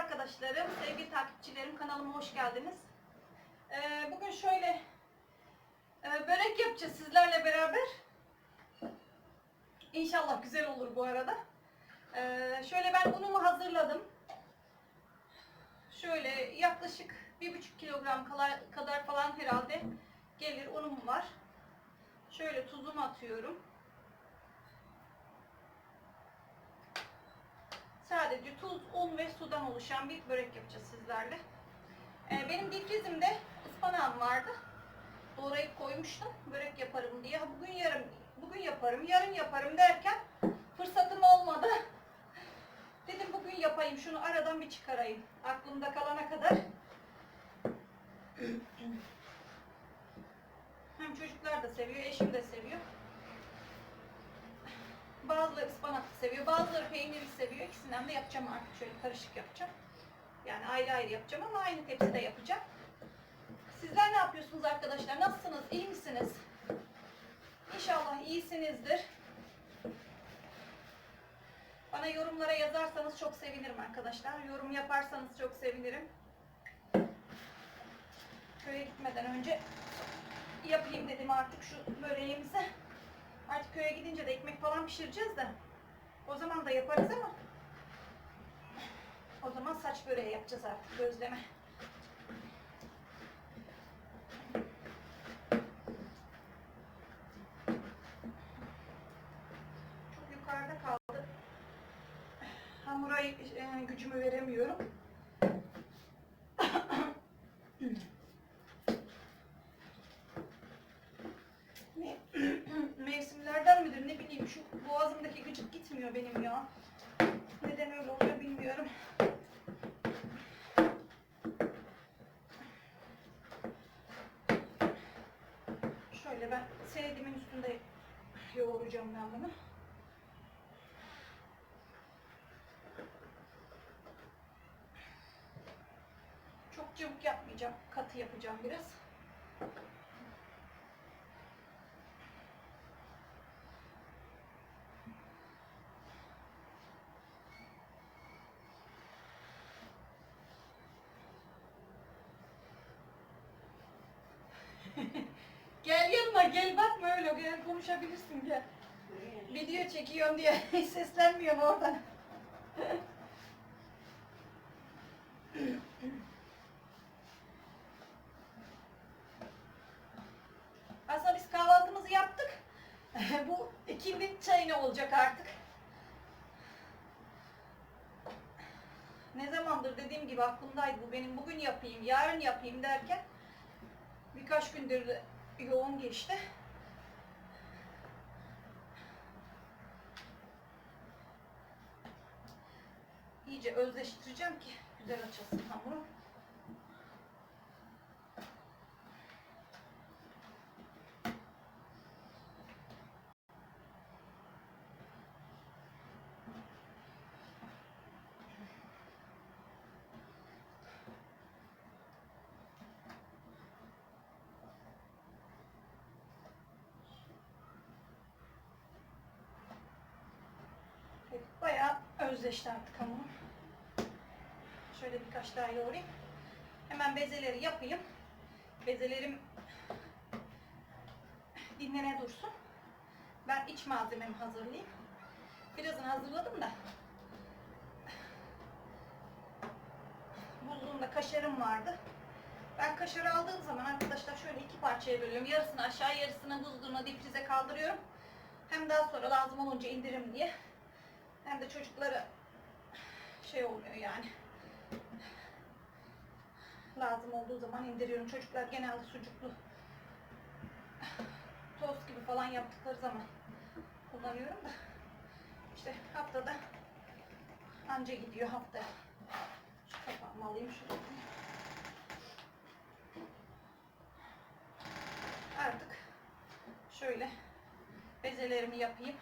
arkadaşlarım, sevgili takipçilerim kanalıma hoş geldiniz. Ee, bugün şöyle e, börek yapacağız sizlerle beraber. İnşallah güzel olur bu arada. Ee, şöyle ben unumu hazırladım. Şöyle yaklaşık bir buçuk kilogram kadar, kadar falan herhalde gelir unum var. Şöyle tuzumu atıyorum. Sadece tuz, un ve sudan oluşan bir börek yapacağız sizlerle. Ee, benim difrizimde ıspanağım vardı. Doğrayıp koymuştum börek yaparım diye. Bugün yarın, bugün yaparım, yarın yaparım derken fırsatım olmadı. Dedim bugün yapayım, şunu aradan bir çıkarayım. Aklımda kalana kadar. Hem çocuklar da seviyor, eşim de seviyor. Bazıları ıspanak seviyor, bazıları peyniri seviyor. İkisinden de yapacağım artık. Şöyle karışık yapacağım. Yani ayrı ayrı yapacağım ama aynı tepside yapacağım. Sizler ne yapıyorsunuz arkadaşlar? Nasılsınız? İyi misiniz? İnşallah iyisinizdir. Bana yorumlara yazarsanız çok sevinirim arkadaşlar. Yorum yaparsanız çok sevinirim. Köye gitmeden önce yapayım dedim artık şu böreğimizi. Artık köye gidince de ekmek falan pişireceğiz de. O zaman da yaparız ama. O zaman saç böreği yapacağız artık gözleme. Çok yukarıda kaldı. Hamura e, gücümü veremiyorum. Ne- Mevsimlerden midir ne bileyim şu boğazımdaki gıcık gitmiyor benim ya. Neden öyle oluyor bilmiyorum. Şöyle ben sevdiğimin üstünde yoğuracağım ben bunu. Çok cıvık yapmayacağım. Katı yapacağım biraz. gel yanıma gel bakma öyle gel konuşabilirsin gel. Video çekiyorum diye seslenmiyorum oradan. Aslında biz kahvaltımızı yaptık. Bu ikindi çayına olacak artık. Ne zamandır dediğim gibi aklımdaydı bu benim bugün yapayım, yarın yapayım derken birkaç gündür yoğun geçti. İyice özleştireceğim ki güzel açılsın hamuru. Bayağı özleşti artık hamur. Şöyle birkaç daha yoğurayım. Hemen bezeleri yapayım. Bezelerim dinlene dursun. Ben iç malzememi hazırlayayım. Birazını hazırladım da. Buzluğumda kaşarım vardı. Ben kaşarı aldığım zaman arkadaşlar şöyle iki parçaya bölüyorum. Yarısını aşağı, yarısını buzluğuna difrize kaldırıyorum. Hem daha sonra lazım olunca indirim diye. Hem de çocuklara şey olmuyor yani. Lazım olduğu zaman indiriyorum. Çocuklar genelde sucuklu tost gibi falan yaptıkları zaman kullanıyorum da. İşte haftada anca gidiyor hafta. Şu kapağımı alayım şurada. Artık şöyle bezelerimi yapayım.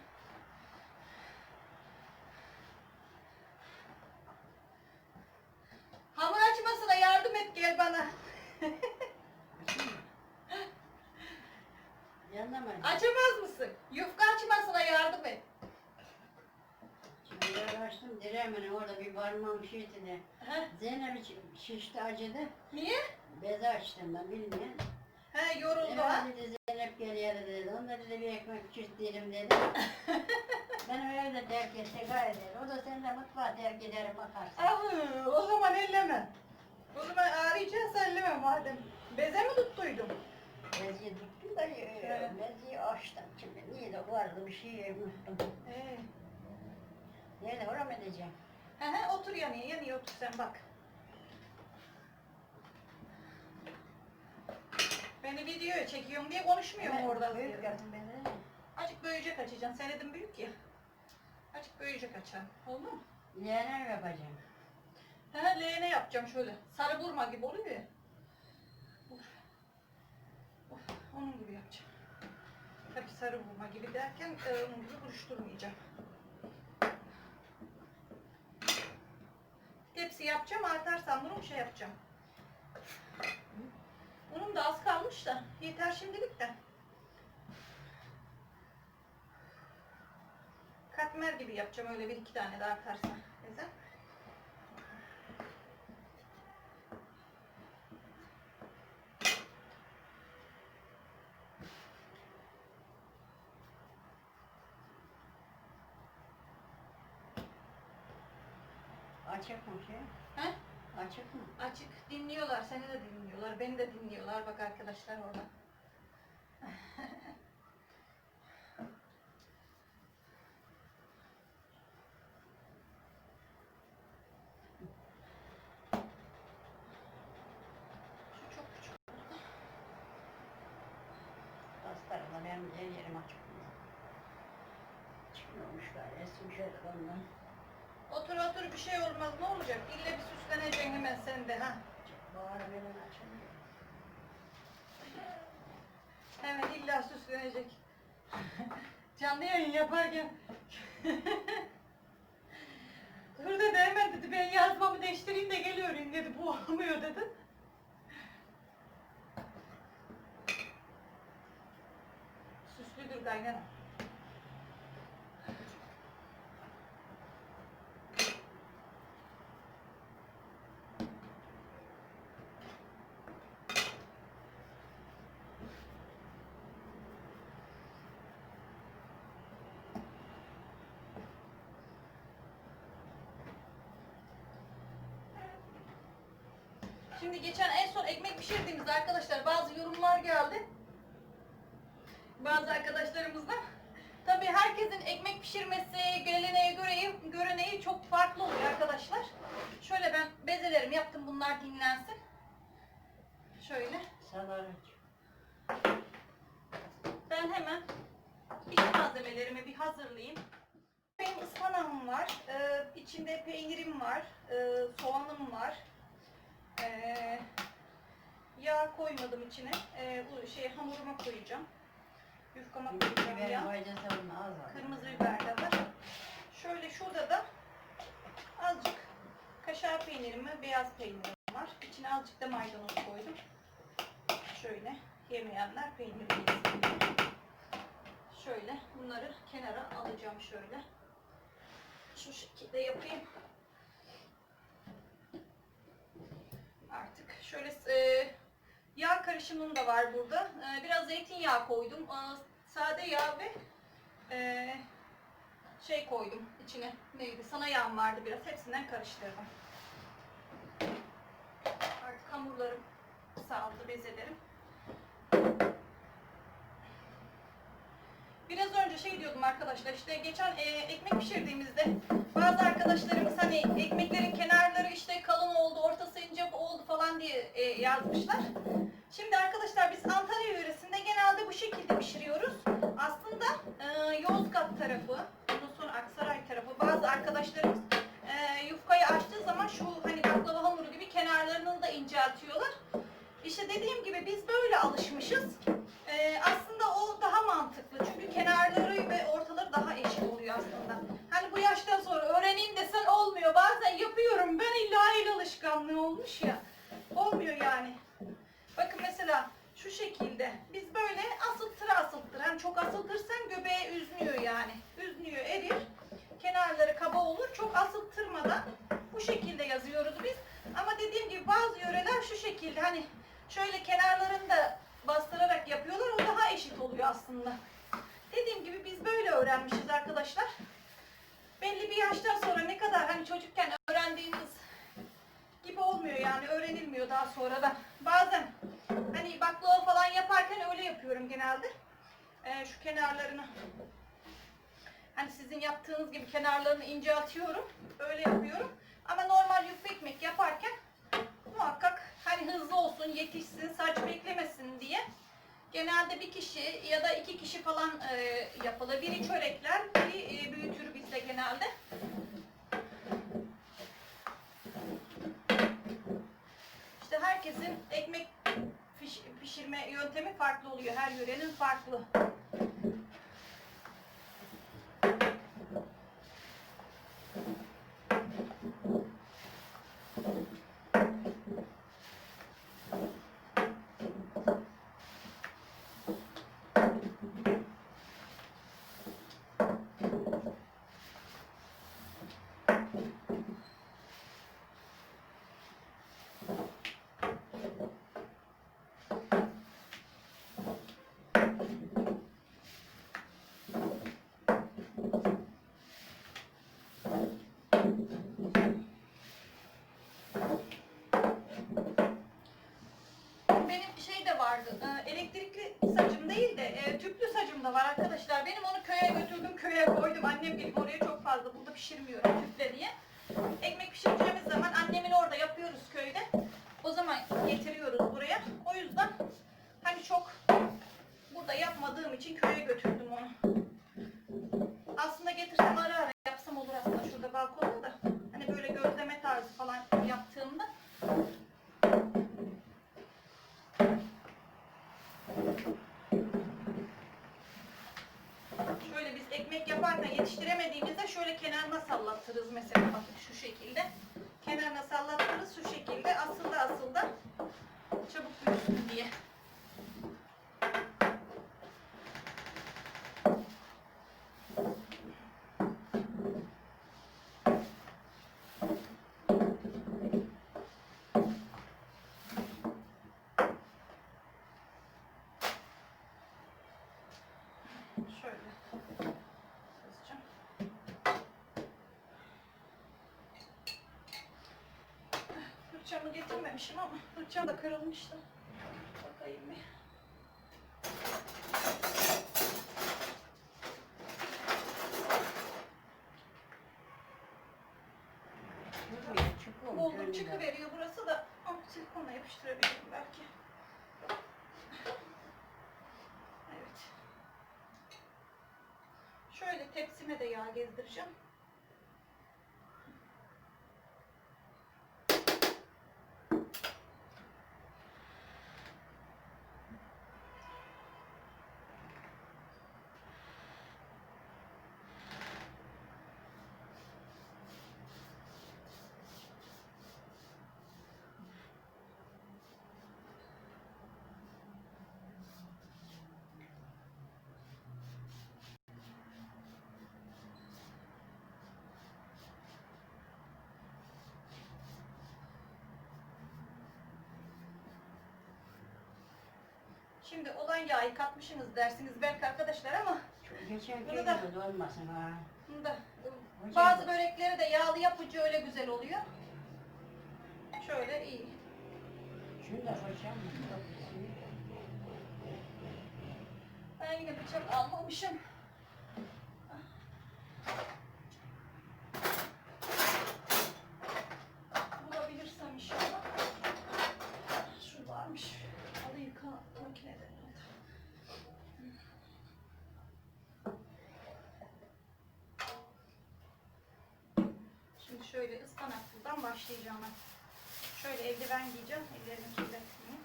Hamur açmasına yardım et gel bana. Yanına mı? Açamaz mısın? Yufka açmasına yardım et. Şimdi açtım direğimin orada bir parmağı parmağım şişti de. He? Şi- şişti acıdı. Niye? Beze açtım ben bilmiyorum. He yoruldu ha. Evet dedi Zeynep geliyor dedi. Onda dedi bir ekmek çiftleyelim dedi. ben öyle terk etse gayet. O da sen de mutfağa terk ederim bakarsın. Ah, o zaman elleme. O zaman arayacağız elleme madem. Beze mi tuttuydum? Beziyi tuttum da Evet. beziyi açtım. Şimdi niye de vardı bir şey unuttum. He. Nerede oraya mı edeceğim? He he otur yanıya yanıya otur sen bak. Beni videoya çekiyorum diye konuşmuyorum orada. Büyük kadın beni. Azıcık böyücek açacaksın. Senedim büyük ya. Azıcık böyücek açalım. Oldu mu? Yeğene mi yapacağım? He leğene yapacağım şöyle. Sarı burma gibi oluyor ya. Of. Of, onun gibi yapacağım. Tabii sarı burma gibi derken e, onun gibi buruşturmayacağım. Tepsi yapacağım artarsan bunu şey yapacağım. Bunun da az kalmış da yeter şimdilik de. Katmer gibi yapacağım öyle bir iki tane de artarsa. Güzel. Açık mı şey? He? Açık mı? Açık dinliyorlar, seni de dinliyorlar, beni de dinliyorlar. Bak arkadaşlar orada. Şu çok küçük. Hastalarla benim de yerim açık. Çıkmıyormuş gayet. Esim şöyle. Otur bir şey olmaz ne olacak? İlle bir süsleneceksin hemen sen de ha. Bağır benim açılmıyor. Hemen illa süslenecek. Canlı yayın yaparken. Dur dedi hemen dedi ben yazmamı değiştireyim de geliyorum dedi. Bu olmuyor dedi. Süslüdür kaynana. Şimdi geçen en son ekmek pişirdiğimizde arkadaşlar bazı yorumlar geldi. Bazı arkadaşlarımızdan. Tabii herkesin ekmek pişirmesi, geleneğe göre göreneği çok farklı oluyor arkadaşlar. Şöyle ben bezelerimi yaptım bunlar dinlensin. Şöyle. Ben hemen iç malzemelerimi bir hazırlayayım. Benim ıspanağım var. Ee, içinde peynirim var. Ee, soğanım var. Ee, yağ koymadım içine. Ee, bu şey hamuruma koyacağım. Yufkama koyacağım yağ. Kırmızı biber de var. Şöyle şurada da azıcık kaşar peynirim ve beyaz peynirim var. İçine azıcık da maydanoz koydum. Şöyle yemeyenler peynir yesin. Şöyle bunları kenara alacağım şöyle. Şu şekilde yapayım. Artık şöyle e, yağ karışımım da var burada. E, biraz zeytinyağı koydum. E, sade yağ ve e, şey koydum içine. Neydi? Sana yağım vardı biraz. Hepsinden karıştırdım. Artık hamurlarım sağladı bezelerim. Biraz önce şey diyordum arkadaşlar işte geçen e, ekmek pişirdiğimizde bazı arkadaşlarımız hani ekmeklerin kenarları işte kalın oldu, ortası ince oldu falan diye e, yazmışlar. Şimdi arkadaşlar biz Antalya yöresinde genelde bu şekilde pişiriyoruz. Aslında e, Yozgat tarafı, ondan sonra Aksaray tarafı bazı arkadaşlarımız e, yufkayı açtığı zaman şu hani baklava hamuru gibi kenarlarını da inceltiyorlar. İşte dediğim gibi biz böyle alışmışız. Ee, aslında mantıklı çünkü kenarları ve ortaları daha eşit oluyor aslında. Hani bu yaştan sonra öğreneyim desen olmuyor. Bazen yapıyorum ben illa el alışkanlığı olmuş ya. Olmuyor yani. Bakın mesela şu şekilde biz böyle asıltıra asıltıra hani çok asıltırsan göbeğe üzmüyor yani. Üzmüyor erir. kenarları kaba olur. Çok asıltırmadan bu şekilde yazıyoruz biz. Ama dediğim gibi bazı yöreler şu şekilde hani şöyle kenarlarını da bastırarak yapıyorlar. O daha eşit oluyor aslında. Dediğim gibi biz böyle öğrenmişiz arkadaşlar. Belli bir yaştan sonra ne kadar hani çocukken öğrendiğimiz gibi olmuyor yani öğrenilmiyor daha sonradan. Bazen hani baklava falan yaparken öyle yapıyorum genelde. Ee, şu kenarlarını hani sizin yaptığınız gibi kenarlarını ince atıyorum. Öyle yapıyorum. Ama normal yufka ekmek yaparken muhakkak hani hızlı olsun, yetişsin, saç beklemesin diye genelde bir kişi ya da iki kişi falan e, yapılır. Biri çörekler, biri e, büyütür bizde genelde. İşte herkesin ekmek piş- pişirme yöntemi farklı oluyor. Her yörenin farklı. Benim şey de vardı. e, Elektrikli sacım değil de e, tüplü sacım da var arkadaşlar. Benim onu köye götürdüm, köye koydum. Annem gelip oraya çok fazla burada pişirmiyorum tüple diye. Ekmek pişireceğimiz zaman annemin orada yapıyoruz köyde. O zaman getiriyoruz buraya. O yüzden hani çok burada yapmadığım için köye götürdüm onu. Aslında getirsem ara ara yapsam olur aslında şurada balkonda da. Hani böyle gözleme tarzı falan yaptığımda Şöyle biz ekmek yaparken yetiştiremediğimizde şöyle kenarına sallattırız mesela bakın şu şekilde. Kenarına sallattırız şu şekilde asılda asılda çabuk büyüsün diye. Şöyle kızacağım. Fırçamı getirmemişim ama fırçam da kırılmıştı. Bakayım bir. Buldum çıkıveriyor burası da. Ah, silikonla yapıştırabilirim belki. Evet. Şöyle tepsime de yağ gezdireceğim. Şimdi olan yağı katmışsınız dersiniz belki arkadaşlar ama Geçen Bunu da- köyde olmasın ha. bunu da Hocam- bazı börekleri de yağlı yapınca öyle güzel oluyor. Şöyle iyi. Şunu da hocam. Ben yine bıçak almamışım. Şöyle ıspanaklıdan başlayacağım ben. Şöyle eldiven giyeceğim. Ellerimi kirletmeyeyim.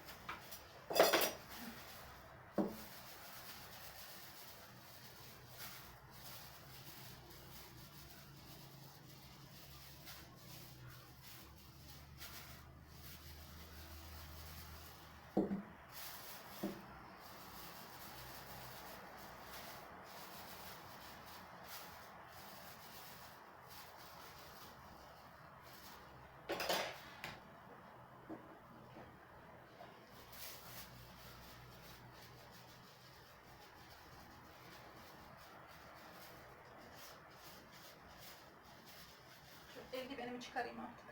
Eldivenimi çıkarayım artık.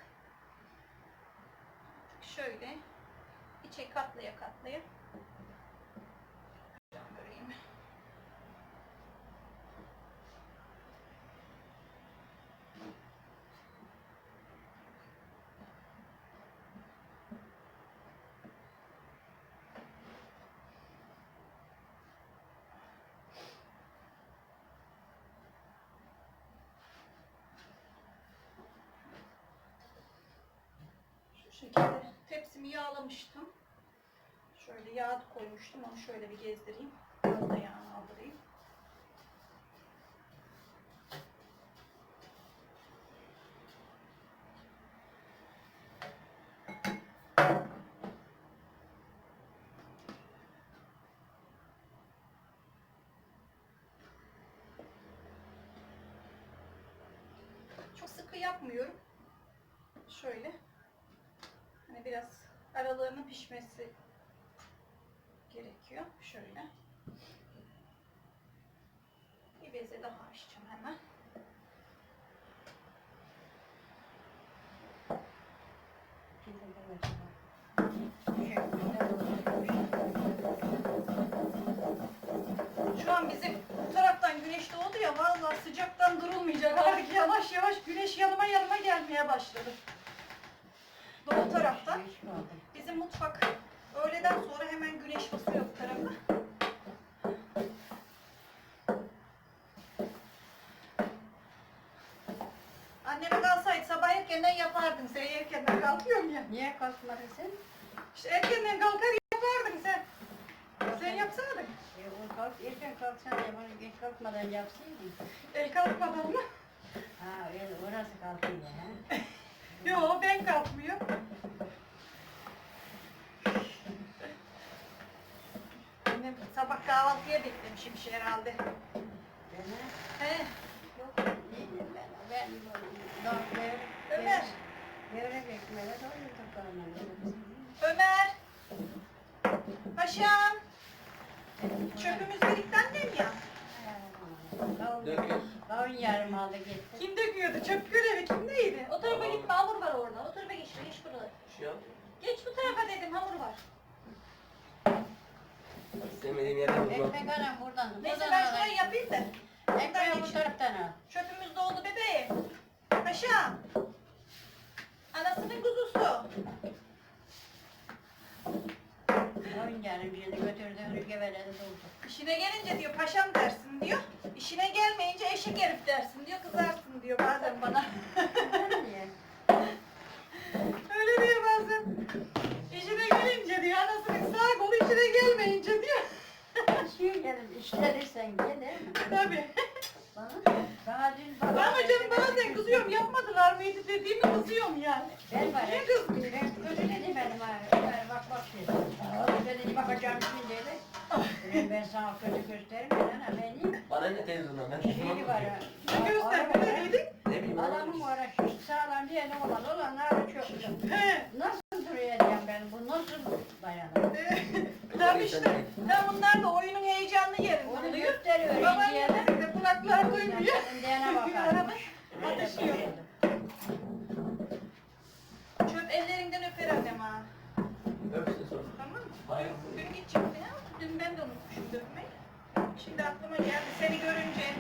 Şöyle içe katlaya katlaya. Şekilde tepsimi yağlamıştım. Şöyle yağ koymuştum. Onu şöyle bir gezdireyim. Biraz da yağını aldırayım. Çok sıkı yapmıyorum. Şöyle. Biraz aralarının pişmesi gerekiyor. Şöyle. Bir beze daha açacağım hemen. Şu an bizim bu taraftan güneş doğdu ya vallahi sıcaktan durulmayacak artık yavaş yavaş güneş yanıma yanıma gelmeye başladı. Doğu taraftan. Bizim mutfak öğleden sonra hemen güneş basıyor bu tarafa. Anneme kalsaydı sabah erkenden yapardın. Sen erkenden kalkıyorsun ya. Niye kalkmadın sen? İşte erkenden kalkar yapardın sen. Sen yapsaydın. E, o kalk, erken kalksan ya bunu geç kalkmadan yapsaydın. El kalkmadan mı? Ha öyle orası kalkıyor ha. Yo ben kalkmıyorum. Annem sabah kahvaltıya beklemişim herhalde. Bana He, yok değilim ben. Ben böyle Ömer, Gevrek ekmeğe doyurduk karnını. Ömer. Paşam. Çöpümüz birikti annem ya. Dökün. kavun yarım aldı gitti. Kim döküyordu? Çöp görevi kimdeydi? O tarafa gitme hamur var orada. O tarafa geç, geç buraları. Şey yap. Geç bu tarafa dedim hamur var. İstemediğim yerden uzat. Ekmek anam buradan. Neyse ben şurayı yapayım da. Ekmeği bu taraftan al. Çöpümüz doldu bebeğim. Paşam. Anasının kuzusu. Kavun yarım şimdi götürdü önü geveledi doldu. İşine gelince diyor paşam dersin diyor. İşine gelmeyince eşek herif dersin diyor. Kızarsın diyor bazen bana. Öyle diyor bazen. İşine gelince diyor anasının sağ kolu işine gelmeyince diyor. İşe gelin, işlenirsen gelir. Tabii. Bana, daha dün bana... Ama canım bazen kızıyorum yapmadılar mıydı dediğimi kızıyorum yani. Ben var. Niye kızdın? Ben dilerim benim ha. Ömer bak bak dedi. Ben dedi bakacağım şimdi dedi. Dedim ben sana kötü göstermem ana beni. Bana ne televizyondan ben Şeyi var ha. Ne gösterme ne dedin? Ne bileyim Adamın var ha şu sağlam diye ne olan olanlar çok. He. Nasıl duruyacağım ben bu nasıl dayanır? Tabii işte. Ya bunlar da oyunun heyecanlı yerinde Onu gösteriyor Babaannesi indiyene. de kulaklar duymuyor. İndiyene Arada bakarmış. ateşi yok. Çöp ellerinden öper annem ha. Öpsün sonra. Tamam mı? Hayır. Dün gidecekti ya. Dün ben de unutmuşum dökmeyi. Şimdi aklıma geldi seni görünce.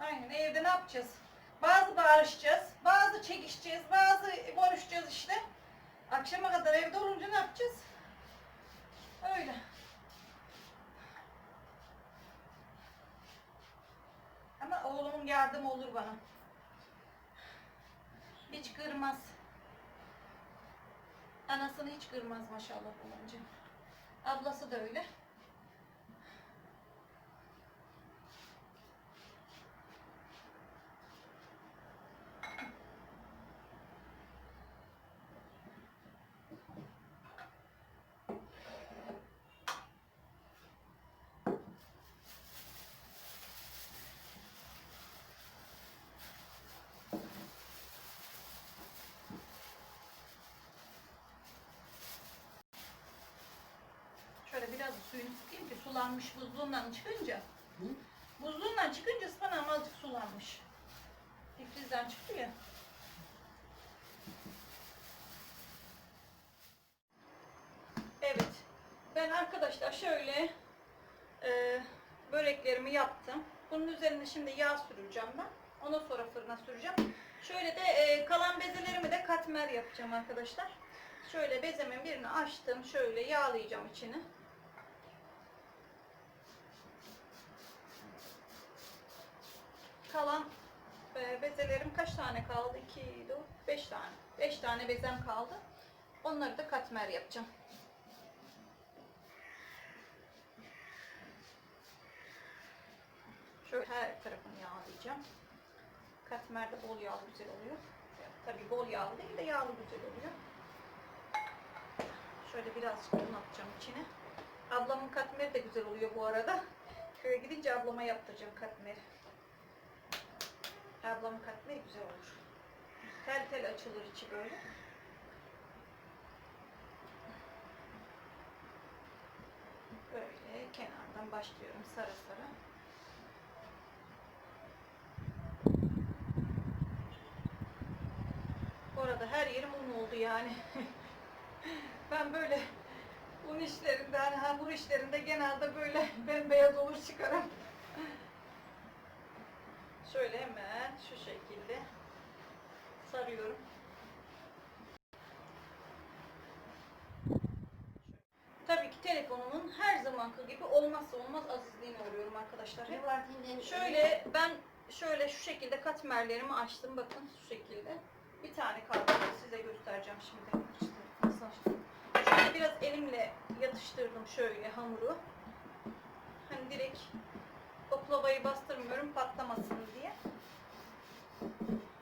Aynen evde ne yapacağız? Bazı bağırışacağız, bazı çekişeceğiz, bazı konuşacağız işte. Akşama kadar evde olunca ne yapacağız? Öyle. Ama oğlumun yardımı olur bana. Hiç kırmaz. Anasını hiç kırmaz maşallah olunca. Ablası da öyle. Şöyle biraz suyunu sıkayım ki sulanmış buzluğundan çıkınca. Hı? Buzluğundan çıkınca ıspanağım azıcık sulanmış. Difrizden çıktı ya. Evet. Ben arkadaşlar şöyle e, böreklerimi yaptım. Bunun üzerine şimdi yağ süreceğim ben. Ondan sonra fırına süreceğim. Şöyle de e, kalan bezelerimi de katmer yapacağım arkadaşlar. Şöyle bezemin birini açtım. Şöyle yağlayacağım içini. Kalan e, bezelerim kaç tane kaldı? 2, 4, 5 tane. 5 tane bezem kaldı. Onları da katmer yapacağım. Şöyle her tarafını yağlayacağım. Katmerde bol yağlı güzel oluyor. Tabii bol yağlı değil de yağlı güzel oluyor. Şöyle birazcık un atacağım içine. Ablamın katmeri de güzel oluyor bu arada. Köye gidince ablama yaptıracağım katmeri. Ablamın katmeri güzel olur. Tel tel açılır içi böyle. Böyle kenardan başlıyorum sarı sarı. Bu arada her yerim un oldu yani. ben böyle un işlerinde, hani hamur işlerinde genelde böyle bembeyaz olur çıkarım. Şöyle hemen şu şekilde sarıyorum. Tabii ki telefonumun her zamanki gibi olmazsa olmaz azizliğini oluyorum arkadaşlar. Şöyle ben şöyle şu şekilde katmerlerimi açtım bakın şu şekilde. Bir tane kaldı size göstereceğim şimdi. Nasıl açtım? Şöyle biraz elimle yatıştırdım şöyle hamuru. Hani direkt oklavayı bastırmıyorum patlamasın diye. Thank you.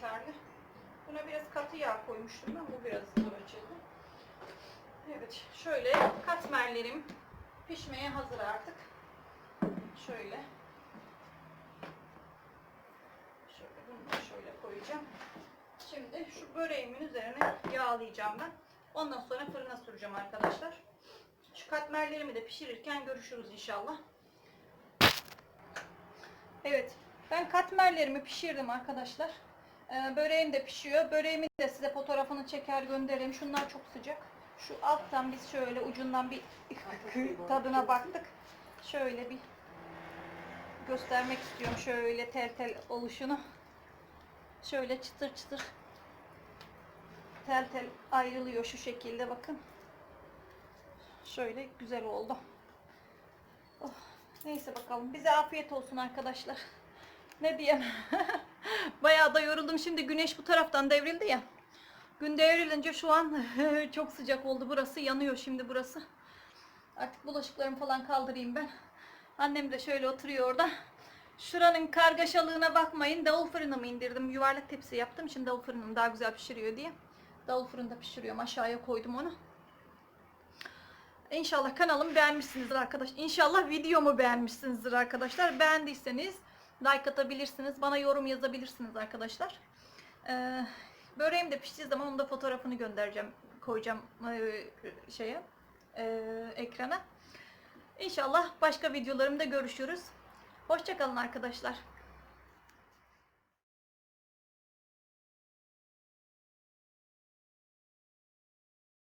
Yeterli. Buna biraz katı yağ koymuştum ben. Bu biraz zor açıldı. Evet. Şöyle katmerlerim pişmeye hazır artık. Şöyle. Şöyle bunu da şöyle koyacağım. Şimdi şu böreğimin üzerine yağlayacağım ben. Ondan sonra fırına süreceğim arkadaşlar. Şu katmerlerimi de pişirirken görüşürüz inşallah. Evet. Ben katmerlerimi pişirdim arkadaşlar. Ee, böreğim de pişiyor. Böreğimin de size fotoğrafını çeker gönderirim. Şunlar çok sıcak. Şu alttan biz şöyle ucundan bir tadına baktık. Şöyle bir göstermek istiyorum şöyle tel tel oluşunu. Şöyle çıtır çıtır tel tel ayrılıyor şu şekilde bakın. Şöyle güzel oldu. Oh, neyse bakalım. Bize afiyet olsun arkadaşlar. Ne diyeyim. Bayağı da yoruldum. Şimdi güneş bu taraftan devrildi ya. Gün devrilince şu an çok sıcak oldu. Burası yanıyor şimdi burası. Artık bulaşıklarımı falan kaldırayım ben. Annem de şöyle oturuyor orada. Şuranın kargaşalığına bakmayın. Davul fırınımı indirdim. Yuvarlak tepsi yaptım. Şimdi davul fırınım daha güzel pişiriyor diye. Davul fırında pişiriyorum. Aşağıya koydum onu. İnşallah kanalımı beğenmişsinizdir arkadaş. İnşallah videomu beğenmişsinizdir arkadaşlar. Beğendiyseniz like atabilirsiniz. Bana yorum yazabilirsiniz arkadaşlar. Ee, böreğim de piştiği zaman onun da fotoğrafını göndereceğim. Koyacağım e, şeye e, ekrana. İnşallah başka videolarımda görüşürüz. Hoşçakalın arkadaşlar.